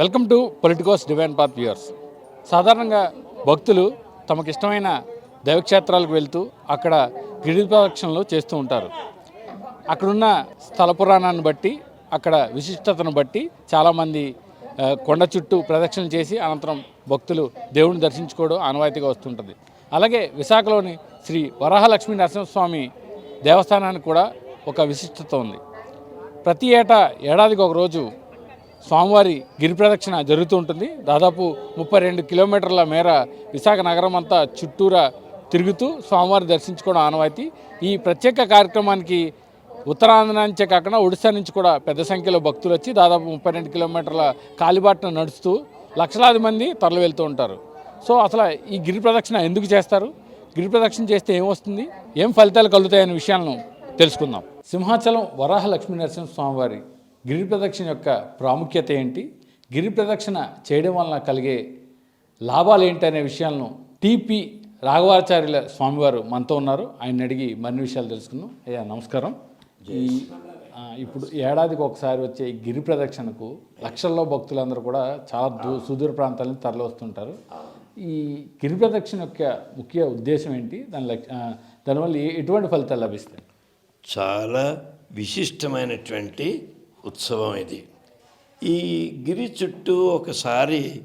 Welcome to Politicos divine path viewers సాధారణంగా భక్తులు తమకు ఇష్టమైన దైవక్షేత్రాలకు వెళ్తూ అక్కడ గిరి ప్రదక్షిణలు చేస్తూ ఉంటారు. అక్కడున్న స్థల పురాణాన్ని బట్టి అక్కడ విశిష్టతను బట్టి చాలామంది కొండ చుట్టూ ప్రదక్షిణ చేసి అనంతరం భక్తులు దేవుడిని దర్శించుకోవడం ఆనవాయితీగా వస్తుంటుంది. అలాగే విశాఖలోని శ్రీ వరాహలక్ష్మీ నరసింహస్వామి దేవస్థానానికి కూడా ఒక విశిష్టత ఉంది. ప్రతి ఏటా ఏడాదికి ఒక రోజు స్వామివారి గిరి ప్రదక్షిణ జరుగుతూ ఉంటుంది. దాదాపు ముప్పై రెండు కిలోమీటర్ల మేర విశాఖ నగరం అంతా చుట్టూరా తిరుగుతూ స్వామివారి దర్శించుకోవడం ఆనవాయితీ. ఈ ప్రత్యేక కార్యక్రమానికి ఉత్తరాంధ్ర నుంచే కాకుండా ఒడిశా నుంచి కూడా పెద్ద సంఖ్యలో భక్తులు వచ్చి దాదాపు ముప్పై రెండు కిలోమీటర్ల కాలిబాటను నడుస్తూ లక్షలాది మంది తరలి వెళ్తూ ఉంటారు. సో అసలు ఈ గిరి ప్రదక్షిణ ఎందుకు చేస్తారు? గిరి ప్రదక్షిణ చేస్తే ఏమొస్తుంది? ఏం ఫలితాలు కలుగుతాయనే విషయాలను తెలుసుకుందాం. సింహాచలం వరాహ లక్ష్మీ నరసింహ స్వామివారి గిరి ప్రదక్షిణ యొక్క ప్రాముఖ్యత ఏంటి? గిరి ప్రదక్షిణ చేయడం వలన కలిగే లాభాలు ఏంటి అనే విషయాలను టిపి రాఘవాచార్యుల స్వామివారు మనతో ఉన్నారు. ఆయన అడిగి మరిన్ని విషయాలు తెలుసుకుందాం. అయ్యా నమస్కారం. ఈ ఇప్పుడు ఏడాదికి ఒకసారి వచ్చే గిరి ప్రదక్షిణకు లక్షల్లో భక్తులందరూ కూడా చాలా దూ సుదూర ప్రాంతాల నుంచి తరలి వస్తుంటారు ఈ గిరి ప్రదక్షిణ యొక్క ముఖ్య ఉద్దేశం ఏంటి? దాని లక్ష దానివల్ల ఎటువంటి ఫలితాలు లభిస్తాయి? చాలా విశిష్టమైనటువంటి ఉత్సవం ఇది. ఈ గిరి చుట్టూ ఒకసారి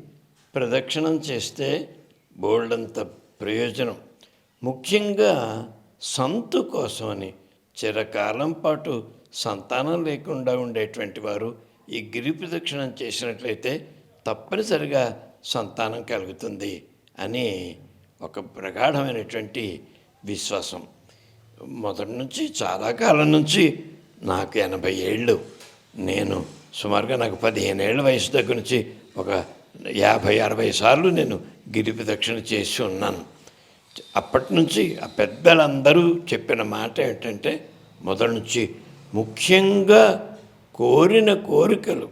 ప్రదక్షిణం చేస్తే బోల్డంత ప్రయోజనం. ముఖ్యంగా సంతు కోసమని చిరకాలం పాటు సంతానం లేకుండా ఉండేటువంటి వారు ఈ గిరి ప్రదక్షిణం చేసినట్లయితే తప్పనిసరిగా సంతానం కలుగుతుంది అని ఒక ప్రగాఢమైనటువంటి విశ్వాసం. మొదటి నుంచి చాలా కాలం నుంచి నాకు ఎనభై ఏళ్ళు. నేను సుమారుగా నాకు పదిహేను ఏళ్ళ వయసు దగ్గర నుంచి ఒక యాభై అరవై సార్లు నేను గిరి ప్రదక్షిణ చేసి ఉన్నాను. అప్పటి నుంచి ఆ పెద్దలందరూ చెప్పిన మాట ఏంటంటే మొదటి నుంచి ముఖ్యంగా కోరిన కోరికలు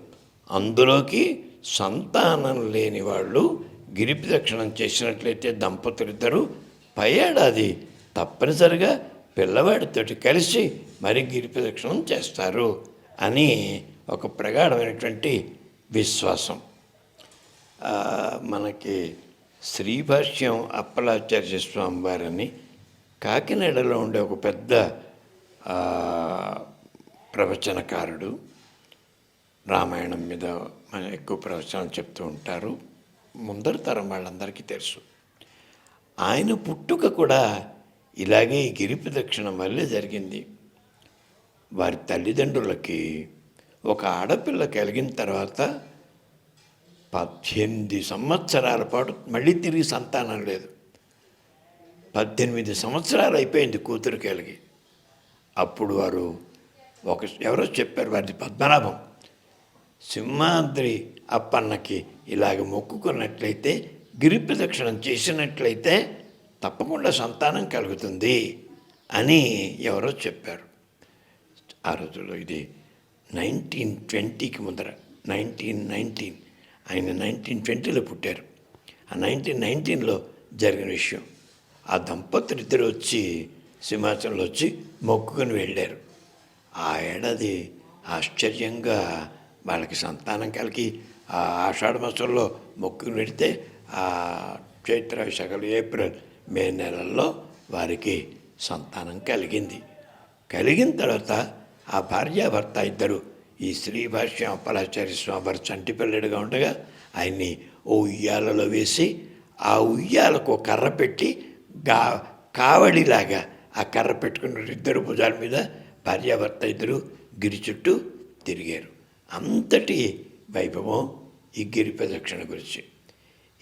అందులోకి సంతానం లేని వాళ్ళు గిరి ప్రదక్షిణం చేసినట్లయితే దంపతులిద్దరూ పై ఏడాది తప్పనిసరిగా పిల్లవాడితోటి కలిసి మరి గిరి ప్రదక్షిణం చేస్తారు. అని ఒక ప్రగాఢమైనటువంటి విశ్వాసం. మనకి శ్రీభాష్యం అప్పలాచార్య స్వామి వారని కాకినాడలో ఉండే ఒక పెద్ద ప్రవచనకారుడు రామాయణం మీద ఎక్కువ ప్రవచనం చెప్తూ ఉంటారు. ముందరి తరం వాళ్ళందరికీ తెలుసు. ఆయన పుట్టుక కూడా ఇలాగే ఈ గిరి ప్రదక్షిణం వల్లే జరిగింది. వారి తల్లిదండ్రులకి ఒక ఆడపిల్ల కలిగిన తర్వాత పద్దెనిమిది సంవత్సరాల పాటు మళ్ళీ తిరిగి సంతానం లేదు. పద్దెనిమిది సంవత్సరాలు అయిపోయింది కూతురు కలిగి. అప్పుడు వారు ఒక ఎవరో చెప్పారు వారిది పద్మనాభం. సింహాద్రి అప్పన్నకి ఇలాగ మొక్కుకున్నట్లయితే గిరి ప్రదక్షిణం చేసినట్లయితే తప్పకుండా సంతానం కలుగుతుంది అని ఎవరో చెప్పారు. ఆ రోజుల్లో ఇది నైన్టీన్ ట్వంటీకి ముందర నైన్టీన్ నైన్టీన్ ఆయన నైన్టీన్ ట్వంటీలో పుట్టారు. ఆ నైన్టీన్ నైన్టీన్లో జరిగిన విషయం ఆ దంపతులు ఇద్దరు వచ్చి సింహాచలంలో వచ్చి మొక్కుకొని వెళ్ళారు. ఆ ఏడాది ఆశ్చర్యంగా వాళ్ళకి సంతానం కలిగి ఆ ఆషాఢ మాసంలో మొక్కుని పెడితే ఆ చైత్ర విశాఖలు ఏప్రిల్ మే నెలల్లో వారికి సంతానం కలిగింది. కలిగిన తర్వాత ఆ భార్యాభర్త ఇద్దరు ఈ శ్రీ భాష్యం అప్పలాచార్య స్వామి వారు చంటి పిల్లడిగా ఉండగా ఆయన్ని ఓ ఉయ్యాలలో వేసి ఆ ఉయ్యాలకు కర్ర పెట్టి గా కావడిలాగా ఆ కర్ర పెట్టుకున్న ఇద్దరు భుజాల మీద భార్యాభర్త ఇద్దరు గిరి చుట్టూ తిరిగారు. అంతటి వైభవం ఈ గిరి ప్రదక్షిణ గురించి.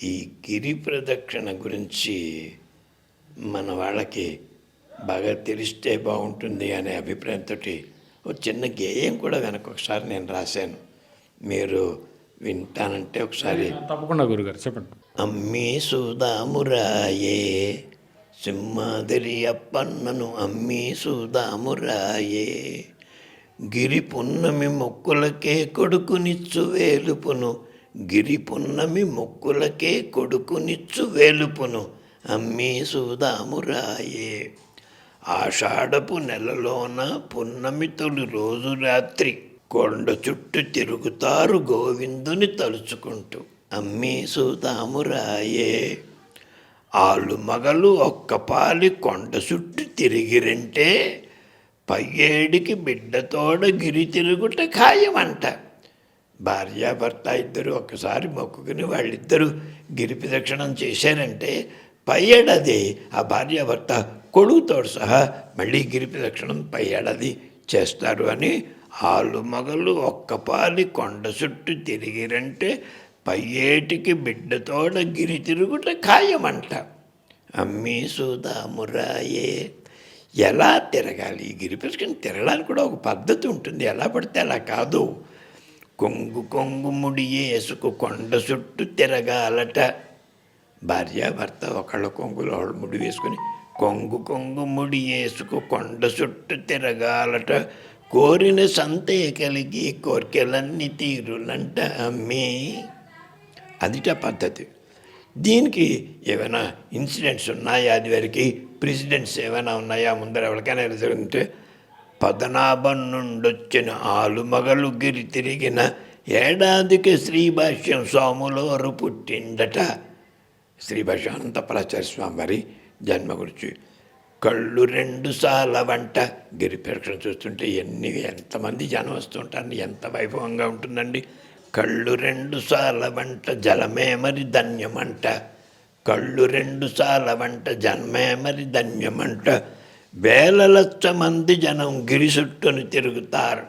ఈ గిరి ప్రదక్షిణ గురించి మన వాళ్ళకి బాగా తెలిస్తే బాగుంటుంది అనే అభిప్రాయంతో ఒక చిన్న గేయం కూడా వెనక ఒకసారి నేను రాశాను. మీరు వింటానంటే ఒకసారి తప్పకుండా గురుగారు చెప్పండి. అమ్మీ సుధామురాయే సింహాదిరి అప్పన్నను అమ్మీ సుధామురాయే గిరి పున్నమి మొక్కులకే కొడుకునిచ్చు వేలుపును గిరి పున్నమి మొక్కులకే కొడుకునిచ్చు వేలుపును అమ్మీ సుధామురాయే. ఆషాఢపు నెలలోన పున్నమి తొలి రోజు రాత్రి కొండ చుట్టూ తిరుగుతారు గోవిందుని తలుచుకుంటూ. అమ్మీ సూతామురాయే ఆలు మగలు ఒక్కపాలి కొండ చుట్టూ తిరిగిరంటే పయ్యేడికి బిడ్డతోడ గిరి తిరుగుట ఖాయమంట. భార్యాభర్త ఇద్దరు ఒక్కసారి మొక్కుకుని వాళ్ళిద్దరూ గిరి ప్రదక్షిణం చేశారంటే పయ్యేడది ఆ భార్యాభర్త కొడుకుతో సహా. మళ్ళీ గిరి ప్రదక్షిణం పై ఏడాది చేస్తారు అని ఆలు మగలు ఒక్కపాలి కొండ చుట్టూ తిరిగిరంటే పై ఏటికి బిడ్డతోడ గిరి తిరుగుట ఖాయమంట. అమ్మీ సూదామురాయే ఎలా తిరగాలి? ఈ గిరి ప్రదక్షిణ తిరగడానికి కూడా ఒక పద్ధతి ఉంటుంది. ఎలా పడితే అలా కాదు. కొంగు కొంగు ముడి వేసుకు కొండ చుట్టూ తిరగాలట. భార్య భర్త ఒకళ్ళ కొంగులో ఒకళ్ళు ముడి వేసుకుని కొంగు కొంగు ముడి వేసుకు కొండ చుట్టూ తిరగాలట. కోరిన సంతే కలిగి కోరికలన్నీ తీరులంట అమ్మి. అదిట పద్ధతి. దీనికి ఏమైనా ఇన్సిడెంట్స్ ఉన్నాయా? అది వరకు ప్రెసిడెంట్స్ ఏమైనా ఉన్నాయా? ముందర ఎవరికైనా జరిగితే పదనాభం నుండొచ్చిన ఆలుమగలు గిరి తిరిగిన ఏడాదికి శ్రీభాష్యం సోములోరు పుట్టిండట శ్రీభాష్యం అనంతపరాచార్య స్వామి మరి. జన్మ గురించి కళ్ళు రెండు సార్ల వంట. గిరి ప్రదక్షిణ చూస్తుంటే ఎన్ని ఎంతమంది జనం వస్తుంటారు ఎంత వైభవంగా ఉంటుందండి. కళ్ళు రెండు సార్ల వంట జలమే మరి ధన్యమంట. కళ్ళు రెండు సార్ల వంట జన్మే మరి ధన్యమంట. వేల లక్ష మంది జనం గిరి చుట్టూను తిరుగుతారు.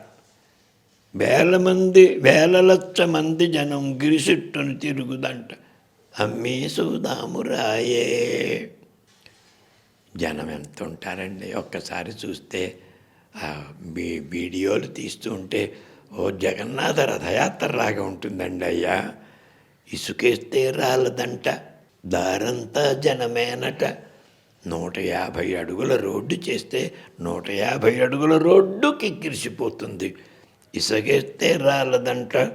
వేల మంది వేల లక్ష మంది జనం గిరి చుట్టూను తిరుగుదంట. అమ్మీ సుధామురాయే జనం ఎంత ఉంటారండి? ఒక్కసారి చూస్తే ఆ వీడియోలు తీస్తూ ఉంటే ఓ జగన్నాథ రథయాత్ర లాగా ఉంటుందండి అయ్యా. ఇసుకేస్తే రాలదంట దారంతా జనమేనట. నూట యాభై అడుగుల రోడ్డు చేస్తే నూట యాభై అడుగుల రోడ్డుకి కిరిసిపోతుంది ఇసుకేస్తే రాలదంట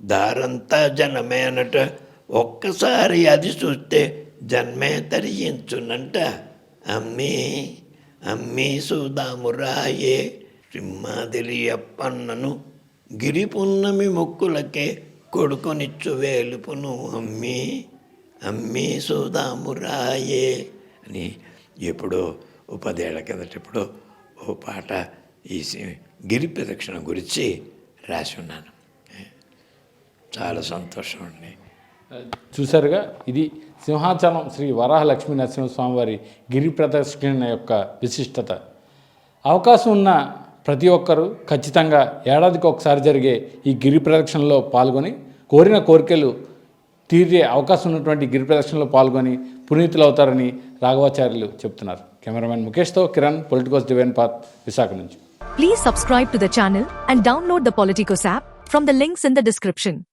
దారంతా జనమేనట. ఒక్కసారి అది చూస్తే జన్మే తరించునంట అమ్మే అమ్మే సుధామురాయే సింహాదిలియప్పన్నను గిరి పున్నమి మొక్కులకే కొడుకునిచ్చు వేలుపును అమ్మి అమ్మి సుధామురాయే అని ఎప్పుడో ఓ పదేళ్ళ కిందట ఎప్పుడో ఓ పాట ఈ సి- గిరి ప్రదక్షిణ గురించి రాసి ఉన్నాను చాలా సంతోషం అండి చూసారుగా ఇది సింహాచలం శ్రీ వరాహ నరసింహస్వామివారి గిరి ప్రదక్షిణ యొక్క విశిష్టత. అవకాశం ఉన్న ప్రతి ఒక్కరూ ఖచ్చితంగా ఏడాదికి ఒకసారి జరిగే ఈ గిరి ప్రదక్షిణలో పాల్గొని కోరిన కోరికలు తీరే అవకాశం ఉన్నటువంటి గిరి ప్రదక్షిణలో పాల్గొని పునీతులు అవుతారని రాఘవాచార్యులు చెప్తున్నారు. Cameraman ముఖేష్తో Kiran Politicos divine path Visakha నుంచి. Please subscribe to the channel and download the Politicos app from the links in the description